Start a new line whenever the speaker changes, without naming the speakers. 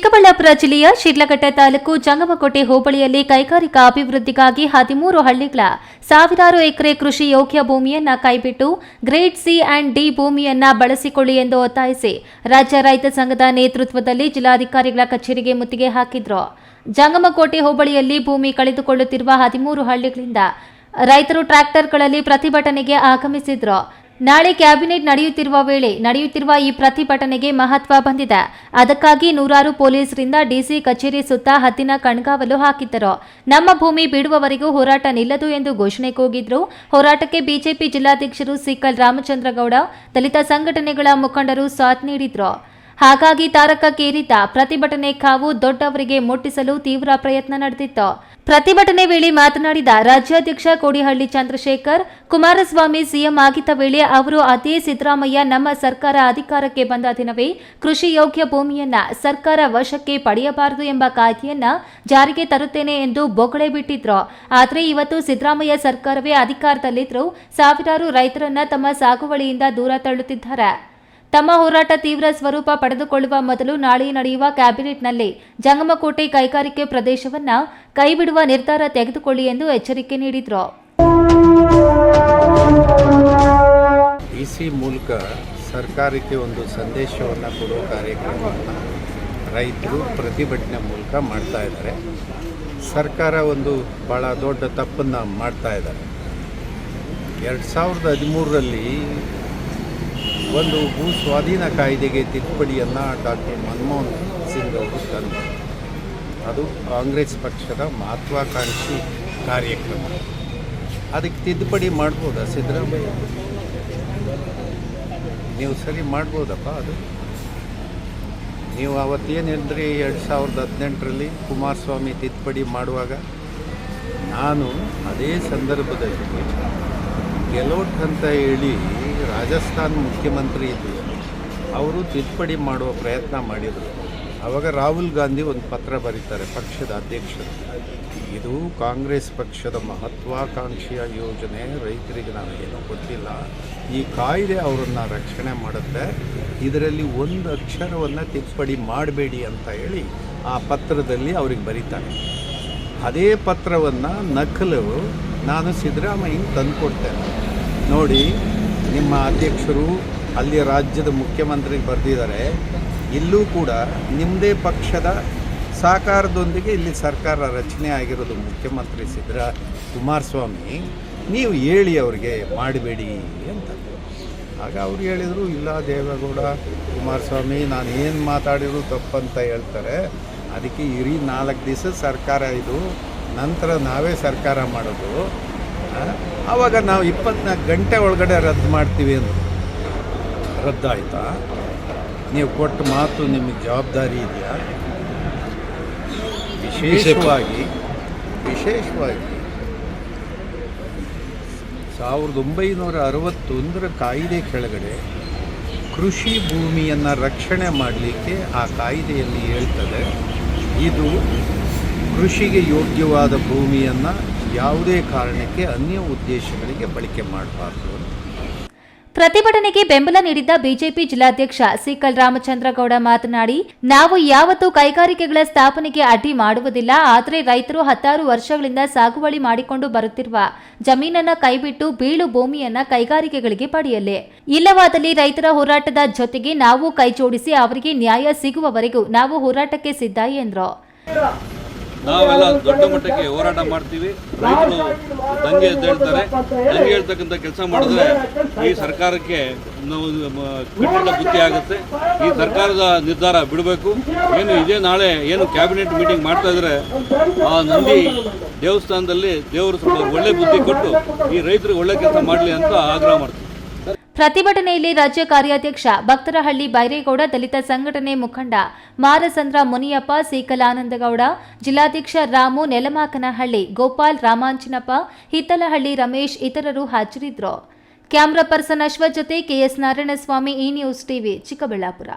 ಚಿಕ್ಕಬಳ್ಳಾಪುರ ಜಿಲ್ಲೆಯ ಶಿಡ್ಲಘಟ್ಟ ತಾಲೂಕು ಜಂಗಮಕೋಟೆ ಹೋಬಳಿಯಲ್ಲಿ ಕೈಗಾರಿಕಾ ಅಭಿವೃದ್ಧಿಗಾಗಿ ಹದಿಮೂರು ಹಳ್ಳಿಗಳ ಸಾವಿರಾರು ಎಕರೆ ಕೃಷಿ ಯೋಗ್ಯ ಭೂಮಿಯನ್ನ ಕೈಬಿಟ್ಟು ಗ್ರೇಡ್ ಸಿ ಅಂಡ್ ಡಿ ಭೂಮಿಯನ್ನ ಬಳಸಿಕೊಳ್ಳಿ ಎಂದು ಒತ್ತಾಯಿಸಿ ರಾಜ್ಯ ರೈತ ಸಂಘದ ನೇತೃತ್ವದಲ್ಲಿ ಜಿಲ್ಲಾಧಿಕಾರಿಗಳ ಕಚೇರಿಗೆ ಮುತ್ತಿಗೆ ಹಾಕಿದ್ರು. ಜಂಗಮಕೋಟೆ ಹೋಬಳಿಯಲ್ಲಿ ಭೂಮಿ ಕಳೆದುಕೊಳ್ಳುತ್ತಿರುವ ಹದಿಮೂರು ಹಳ್ಳಿಗಳಿಂದ ರೈತರು ಟ್ರ್ಯಾಕ್ಟರ್ಗಳಲ್ಲಿ ಪ್ರತಿಭಟನೆಗೆ ಆಗಮಿಸಿದ್ರು. ನಾಳೆ ಕ್ಯಾಬಿನೆಟ್ ನಡೆಯುತ್ತಿರುವ ವೇಳೆ ನಡೆಯುತ್ತಿರುವ ಈ ಪ್ರತಿಭಟನೆಗೆ ಮಹತ್ವ ಬಂದಿದೆ. ಅದಕ್ಕಾಗಿ ನೂರಾರು ಪೊಲೀಸರಿಂದ ಡಿಸಿ ಕಚೇರಿ ಸುತ್ತ ಹತ್ತಿನ ಕಣ್ಗಾವಲು ಹಾಕಿದ್ದರು. ನಮ್ಮ ಭೂಮಿ ಬಿಡುವವರೆಗೂ ಹೋರಾಟ ನಿಲ್ಲದು ಎಂದು ಘೋಷಣೆ ಕೂಗಿದ್ರು. ಹೋರಾಟಕ್ಕೆ ಬಿಜೆಪಿ ಜಿಲ್ಲಾಧ್ಯಕ್ಷರು ಸಿಕಲ್ ರಾಮಚಂದ್ರಗೌಡ, ದಲಿತ ಸಂಘಟನೆಗಳ ಮುಖಂಡರು ಸಾಥ್ ನೀಡಿದ್ರು. ಹಾಗಾಗಿ ತಾರಕಕ್ಕೇರಿದ್ದ ಪ್ರತಿಭಟನೆ ಕಾವು ದೊಡ್ಡವರಿಗೆ ಮುಟ್ಟಿಸಲು ತೀವ್ರ ಪ್ರಯತ್ನ ನಡೆದಿತ್ತು. ಪ್ರತಿಭಟನೆ ವೇಳೆ ಮಾತನಾಡಿದ ರಾಜ್ಯಾಧ್ಯಕ್ಷ ಕೋಡಿಹಳ್ಳಿ ಚಂದ್ರಶೇಖರ್, ಕುಮಾರಸ್ವಾಮಿ ಸಿಎಂ ಆಗಿದ್ದ ವೇಳೆ ಅವರು ಅದೇ ಸಿದ್ದರಾಮಯ್ಯ ನಮ್ಮ ಸರ್ಕಾರ ಅಧಿಕಾರಕ್ಕೆ ಬಂದ ದಿನವೇ ಕೃಷಿ ಯೋಗ್ಯ ಭೂಮಿಯನ್ನ ಸರ್ಕಾರ ವಶಕ್ಕೆ ಪಡೆಯಬಾರದು ಎಂಬ ಕಾಯ್ದೆಯನ್ನ ಜಾರಿಗೆ ತರುತ್ತೇನೆ ಎಂದು ಬೊಗಳೆ ಬಿಟ್ಟಿದ್ರು. ಆದರೆ ಇವತ್ತು ಸಿದ್ದರಾಮಯ್ಯ ಸರ್ಕಾರವೇ ಅಧಿಕಾರದಲ್ಲಿದ್ದರೂ ಸಾವಿರಾರು ರೈತರನ್ನ ತಮ್ಮ ಸಾಗುವಳಿಯಿಂದ ದೂರ ತಳ್ಳುತ್ತಿದ್ದಾರೆ. ತಮ್ಮ ಹೋರಾಟ ತೀವ್ರ ಸ್ವರೂಪ ಪಡೆದುಕೊಳ್ಳುವ ಮೊದಲು ನಾಳೆ ನಡೆಯುವ ಕ್ಯಾಬಿನೆಟ್ನಲ್ಲಿ ಜಂಗಮಕೋಟೆ ಕೈಗಾರಿಕೆ ಪ್ರದೇಶವನ್ನು ಕೈಬಿಡುವ ನಿರ್ಧಾರ ತೆಗೆದುಕೊಳ್ಳಿ ಎಂದು ಎಚ್ಚರಿಕೆ ನೀಡಿದರು.
ಇಸಿ ಮೂಲಕ ಸರ್ಕಾರಕ್ಕೆ ಒಂದು ಸಂದೇಶವನ್ನು ಕೊಡುವ ಕಾರ್ಯಕ್ರಮವನ್ನು ರೈತರು ಪ್ರತಿಭಟನೆ ಮೂಲಕ ಮಾಡ್ತಾ ಇದ್ದಾರೆ. ಸರ್ಕಾರ ಒಂದು ಭಾಳ ದೊಡ್ಡ ತಪ್ಪನ್ನು ಮಾಡ್ತಾ ಇದ್ದಾರೆ. ಎರಡು ಸಾವಿರದ ಹದಿಮೂರರಲ್ಲಿ ಒಂದು ಭೂ ಸ್ವಾಧೀನ ಕಾಯ್ದೆಗೆ ತಿದ್ದುಪಡಿಯನ್ನು ಡಾಕ್ಟರ್ ಮನಮೋಹನ್ ಸಿಂಗ್ ಅವರು ತಂದರು ಅದು ಕಾಂಗ್ರೆಸ್ ಪಕ್ಷದ ಮಹತ್ವಾಕಾಂಕ್ಷಿ ಕಾರ್ಯಕ್ರಮ. ಅದಕ್ಕೆ ತಿದ್ದುಪಡಿ ಮಾಡ್ಬೋದಾ ಸಿದ್ದರಾಮಯ್ಯ? ನೀವು ಸರಿ ಮಾಡ್ಬೋದಪ್ಪ ಅದು. ನೀವು ಅವತ್ತೇನು ಹೇಳಿದ್ರಿ ಎರಡು ಸಾವಿರದ ಹದಿನೆಂಟರಲ್ಲಿ ಕುಮಾರಸ್ವಾಮಿ ತಿದ್ದುಪಡಿ ಮಾಡುವಾಗ? ನಾನು ಅದೇ ಸಂದರ್ಭದಲ್ಲಿ ಗೆಲೋಟ್ ಅಂತ ಹೇಳಿ ರಾಜಸ್ಥಾನ್ ಮುಖ್ಯಮಂತ್ರಿ ಇದ್ದರು ಅವರು ತಿದ್ದುಪಡಿ ಮಾಡುವ ಪ್ರಯತ್ನ ಮಾಡಿದರು. ಆವಾಗ ರಾಹುಲ್ ಗಾಂಧಿ ಒಂದು ಪತ್ರ ಬರೀತಾರೆ, ಪಕ್ಷದ ಅಧ್ಯಕ್ಷರು. ಇದು ಕಾಂಗ್ರೆಸ್ ಪಕ್ಷದ ಮಹತ್ವಾಕಾಂಕ್ಷೆಯ ಯೋಜನೆ, ರೈತರಿಗೆ ನಾವೇನು ಗೊತ್ತಿಲ್ಲ ಈ ಕಾಯ್ದೆ ಅವರನ್ನು ರಕ್ಷಣೆ ಮಾಡುತ್ತೆ. ಇದರಲ್ಲಿ ಒಂದು ಅಕ್ಷರವನ್ನು ತಿದ್ದುಪಡಿ ಮಾಡಬೇಡಿ ಅಂತ ಹೇಳಿ ಆ ಪತ್ರದಲ್ಲಿ ಅವ್ರಿಗೆ ಬರೀತಾರೆ. ಅದೇ ಪತ್ರವನ್ನು ನಕಲು ನಾನು ಸಿದ್ದರಾಮಯ್ಯ ತಂದುಕೊಡ್ತೇನೆ. ನೋಡಿ ನಿಮ್ಮ ಅಧ್ಯಕ್ಷರು ಅಲ್ಲಿ ರಾಜ್ಯದ ಮುಖ್ಯಮಂತ್ರಿಗೆ ಬರೆದಿದ್ದಾರೆ. ಇಲ್ಲೂ ಕೂಡ ನಿಮ್ಮದೇ ಪಕ್ಷದ ಸಹಕಾರದೊಂದಿಗೆ ಇಲ್ಲಿ ಸರ್ಕಾರ ರಚನೆ ಆಗಿರೋದು ಮುಖ್ಯಮಂತ್ರಿ ಸಿದ್ದರಾ ಕುಮಾರಸ್ವಾಮಿ. ನೀವು ಹೇಳಿ ಅವರಿಗೆ ಮಾಡಬೇಡಿ ಅಂತ. ಆಗ ಅವ್ರು ಹೇಳಿದರು, ಇಲ್ಲ ದೇವೇಗೌಡ ಕುಮಾರಸ್ವಾಮಿ, ನಾನು ಏನು ಮಾತಾಡಿದ್ರು ತಪ್ಪಂತ ಹೇಳ್ತಾರೆ. ಅದಕ್ಕೆ ಇಡೀ ನಾಲ್ಕು ದಿವಸ ಸರ್ಕಾರ ಇದು. ನಂತರ ನಾವೇ ಸರ್ಕಾರ ಮಾಡೋದು. ಆವಾಗ ನಾವು ಇಪ್ಪತ್ನಾಲ್ಕು ಗಂಟೆ ಒಳಗಡೆ ರದ್ದು ಮಾಡ್ತೀವಿ ಅಂತ ರದ್ದಾಯ್ತಾ? ನೀವು ಕೊಟ್ಟ ಮಾತು ನಿಮಗೆ ಜವಾಬ್ದಾರಿ ಇದೆಯಾ? ವಿಶೇಷವಾಗಿ ವಿಶೇಷವಾಗಿ ಸಾವಿರದ ಒಂಬೈನೂರ ಅರವತ್ತೊಂದರ ಕಾಯಿದೆ ಕೆಳಗಡೆ ಕೃಷಿ ಭೂಮಿಯನ್ನು ರಕ್ಷಣೆ ಮಾಡಲಿಕ್ಕೆ ಆ ಕಾಯಿದೆಯಲ್ಲಿ ಹೇಳ್ತದೆ, ಇದು ಕೃಷಿಗೆ ಯೋಗ್ಯವಾದ ಭೂಮಿಯನ್ನು ಯಾವುದೇ ಕಾರಣಕ್ಕೆ ಅನ್ಯ ಉದ್ದೇಶಗಳಿಗೆ ಬಳಕೆ ಮಾಡಬಾರ್ದು
ಪ್ರತಿಭಟನೆಗೆ ಬೆಂಬಲ ನೀಡಿದ್ದ ಬಿಜೆಪಿ ಜಿಲ್ಲಾಧ್ಯಕ್ಷ ಸಿಕಲ್ ರಾಮಚಂದ್ರಗೌಡ ಮಾತನಾಡಿ, ನಾವು ಯಾವತ್ತೂ ಕೈಗಾರಿಕೆಗಳ ಸ್ಥಾಪನೆಗೆ ಅಡ್ಡಿ ಮಾಡುವುದಿಲ್ಲ, ಆದರೆ ರೈತರು ಹತ್ತಾರು ವರ್ಷಗಳಿಂದ ಸಾಗುವಳಿ ಮಾಡಿಕೊಂಡು ಬರುತ್ತಿರುವ ಜಮೀನನ್ನ ಕೈಬಿಟ್ಟು ಬೀಳು ಭೂಮಿಯನ್ನ ಕೈಗಾರಿಕೆಗಳಿಗೆ ಪಡೆಯಲಿ. ಇಲ್ಲವಾದಲ್ಲಿ ರೈತರ ಹೋರಾಟದ ಜೊತೆಗೆ ನಾವು ಕೈಜೋಡಿಸಿ ಅವರಿಗೆ ನ್ಯಾಯ ಸಿಗುವವರೆಗೂ ನಾವು ಹೋರಾಟಕ್ಕೆ ಸಿದ್ಧ ಎಂದ್ರು.
ನಾವೆಲ್ಲ ದೊಡ್ಡ ಮಟ್ಟಕ್ಕೆ ಹೋರಾಟ ಮಾಡ್ತೀವಿ. ರೈತರು ದಂಗೆ ಎದ್ದೇಳ್ತಾರೆ. ದಂಗೆ ಹೇಳ್ತಕ್ಕಂಥ ಕೆಲಸ ಮಾಡಿದ್ರೆ ಈ ಸರ್ಕಾರಕ್ಕೆ ಕಠಿಣ ಬುದ್ಧಿ ಆಗುತ್ತೆ. ಈ ಸರ್ಕಾರದ ನಿರ್ಧಾರ ಬಿಡಬೇಕು. ಏನು ಇದೇ ನಾಳೆ ಏನು ಕ್ಯಾಬಿನೆಟ್ ಮೀಟಿಂಗ್ ಮಾಡ್ತಾ ಇದ್ರೆ ಆ ನಂದಿ ದೇವಸ್ಥಾನದಲ್ಲಿ ದೇವರು ಸ್ವಲ್ಪ ಒಳ್ಳೆ ಬುದ್ಧಿ ಕೊಟ್ಟು ಈ ರೈತರಿಗೆ ಒಳ್ಳೆ ಕೆಲಸ ಮಾಡಲಿ ಅಂತ ಆಗ್ರಹ ಮಾಡ್ತೀವಿ.
ಪ್ರತಿಭಟನೆಯಲ್ಲಿ ರಾಜ್ಯ ಕಾರ್ಯಾಧ್ಯಕ್ಷ ಭಕ್ತರಹಳ್ಳಿ ಬೈರೇಗೌಡ, ದಲಿತ ಸಂಘಟನೆ ಮುಖಂಡ ಮಾರಸಂದ್ರ ಮುನಿಯಪ್ಪ, ಸೀಕಲಾನಂದಗೌಡ, ಜಿಲ್ಲಾಧ್ಯಕ್ಷ ರಾಮು ನೆಲಮಾಕನಹಳ್ಳಿ, ಗೋಪಾಲ್ ರಾಮಾಂಚಿನಪ್ಪ ಹಿತ್ತಲಹಳ್ಳಿ ರಮೇಶ್ ಇತರರು ಹಾಜರಿದ್ದರು. ಕ್ಯಾಮ್ರಾ ಪರ್ಸನ್ ಅಶ್ವ ಜೊತೆ KS Narayanaswamy, E news TV Chikkaballapur.